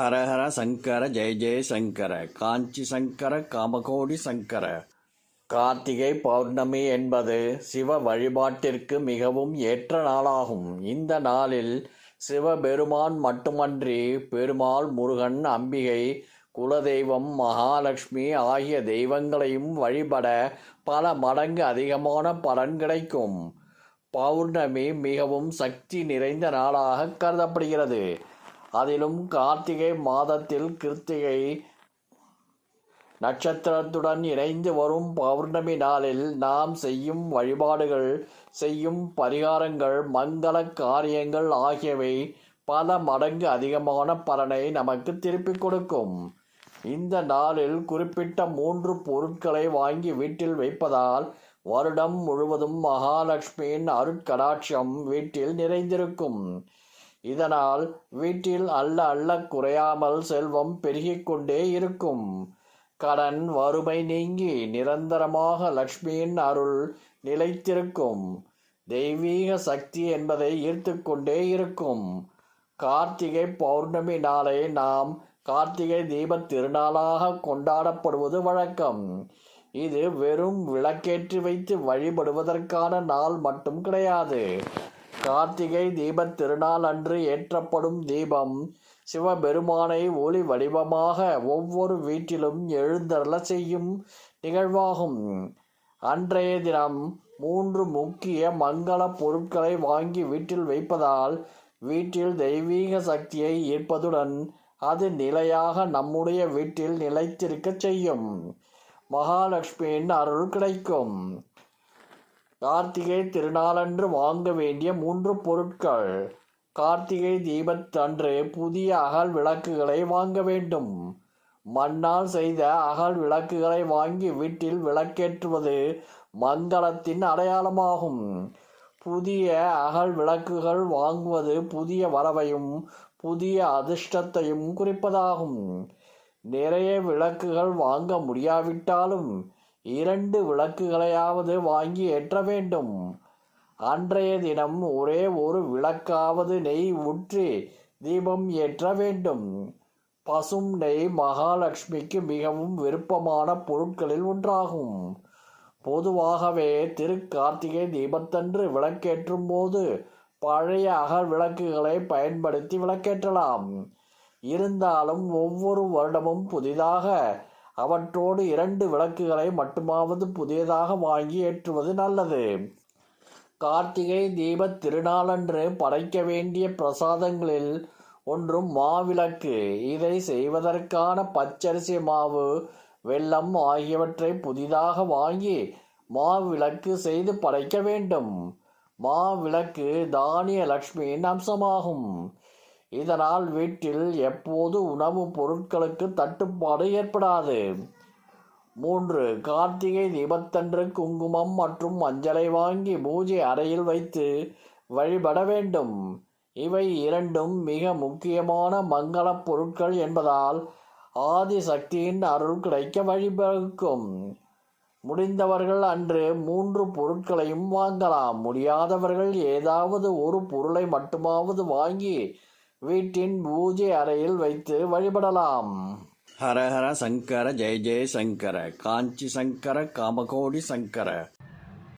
ஹரஹர சங்கர ஜெய ஜெய சங்கர காஞ்சி சங்கர காமகோடி சங்கர. கார்த்திகை பௌர்ணமி என்பது சிவ வழிபாட்டிற்கு மிகவும் ஏற்ற நாளாகும். இந்த நாளில் சிவபெருமான் மட்டுமன்றி பெருமாள் முருகன் அம்பிகை குலதெய்வம் மகாலட்சுமி ஆகிய தெய்வங்களையும் வழிபட பல மடங்கு அதிகமான பலன் கிடைக்கும். பௌர்ணமி மிகவும் சக்தி நிறைந்த நாளாக கருதப்படுகிறது. அதிலும் கார்த்திகை மாதத்தில் கிருத்திகை நட்சத்திரத்துடன் இணைந்து வரும் பௌர்ணமி நாளில் நாம் செய்யும் வழிபாடுகள் செய்யும் பரிகாரங்கள் மங்கள காரியங்கள் ஆகியவை பல மடங்கு அதிகமான பலனை நமக்கு திருப்பிக் கொடுக்கும். இந்த நாளில் குறிப்பிட்ட மூன்று பொருட்களை வாங்கி வீட்டில் வைப்பதால் வருடம் முழுவதும் மகாலட்சுமியின் அருட்கடாட்சம் வீட்டில் நிறைந்திருக்கும். இதனால் வீட்டில் அல்ல அல்ல குறையாமல் செல்வம் பெருகிக்கொண்டே இருக்கும். கடன் வறுமை நீங்கி நிரந்தரமாக லக்ஷ்மியின் அருள் நிலைத்திருக்கும். தெய்வீக சக்தி என்பதை ஈர்த்து கொண்டே இருக்கும். கார்த்திகை பௌர்ணமி நாளை நாம் கார்த்திகை தீபத் திருநாளாக கொண்டாடப்படுவது வழக்கம். இது வெறும் விளக்கேற்றி வைத்து வழிபடுவதற்கான நாள் மட்டும் கிடையாது. கார்த்திகை தீபத் திருநாள் அன்று ஏற்றப்படும் தீபம் சிவபெருமானை ஒளி வடிவமாக ஒவ்வொரு வீட்டிலும் எழுந்தருள செய்யும் நிகழ்வாகும். அன்றைய தினம் மூன்று முக்கிய மங்கள பொருட்களை வாங்கி வீட்டில் வைப்பதால் வீட்டில் தெய்வீக சக்தியை ஈர்ப்பதுடன் அது நிலையாக நம்முடைய வீட்டில் நிலைத்திருக்கச் செய்யும். மகாலட்சுமியின் அருள் கிடைக்கும். கார்த்திகை திருநாளன்று வாங்க வேண்டிய மூன்று பொருட்கள். கார்த்திகை தீபத்தன்று புதிய அகல் விளக்குகளை வாங்க வேண்டும். மண்ணால் செய்த அகல் விளக்குகளை வாங்கி வீட்டில் விளக்கேற்றுவது மங்களத்தின் அடையாளமாகும். புதிய அகல் விளக்குகள் வாங்குவது புதிய வரவையும் புதிய அதிர்ஷ்டத்தையும் குறிப்பதாகும். நிறைய விளக்குகள் வாங்க முடியாவிட்டாலும் இரண்டு விளக்குகளையாவது வாங்கி ஏற்ற வேண்டும். அன்றைய தினம் ஒரே ஒரு விளக்காவது நெய் ஊற்றி தீபம் ஏற்ற வேண்டும். பசும் நெய் மகாலட்சுமிக்கு மிகவும் விருப்பமான பொருட்களில் ஒன்றாகும். பொதுவாகவே திருக்கார்த்திகை தீபத்தன்று விளக்கேற்றும் போது பழைய அகல் விளக்குகளை பயன்படுத்தி விளக்கேற்றலாம். இருந்தாலும் ஒவ்வொரு வருடமும் புதிதாக அவற்றோடு இரண்டு விளக்குகளை மட்டுமாவது புதியதாக வாங்கி ஏற்றுவது நல்லது. கார்த்திகை தீபத் திருநாளன்று படைக்க வேண்டிய பிரசாதங்களில் ஒன்றும் மாவிளக்கு. இதை செய்வதற்கான பச்சரிசி மாவு வெல்லம் ஆகியவற்றை புதிதாக வாங்கி மாவிளக்கு செய்து படைக்க வேண்டும். மாவிளக்கு தானிய லட்சுமியின் அம்சமாகும். இதனால் வீட்டில் எப்போது உணவுப் பொருட்களுக்கு தட்டுப்பாடு ஏற்படாது. மூன்று கார்த்திகை தீபத்தன்று குங்குமம் மற்றும் மஞ்சளை வாங்கி பூஜை அறையில் வைத்து வழிபட வேண்டும். இவை இரண்டும் மிக முக்கியமான மங்களப் பொருட்கள் என்பதால் ஆதி சக்தியின் அருள் கிடைக்க வழிவகுக்கும். முடிந்தவர்கள் அன்று மூன்று பொருட்களையும் வாங்கலாம். முடியாதவர்கள் ஏதாவது ஒரு பொருளை மட்டுமாவது வாங்கி வீட்டின் பூஜை அறையில் வைத்து வழிபடலாம். ஹரஹர சங்கர ஜெய ஜெய சங்கர காஞ்சி சங்கர காமகோடி சங்கர.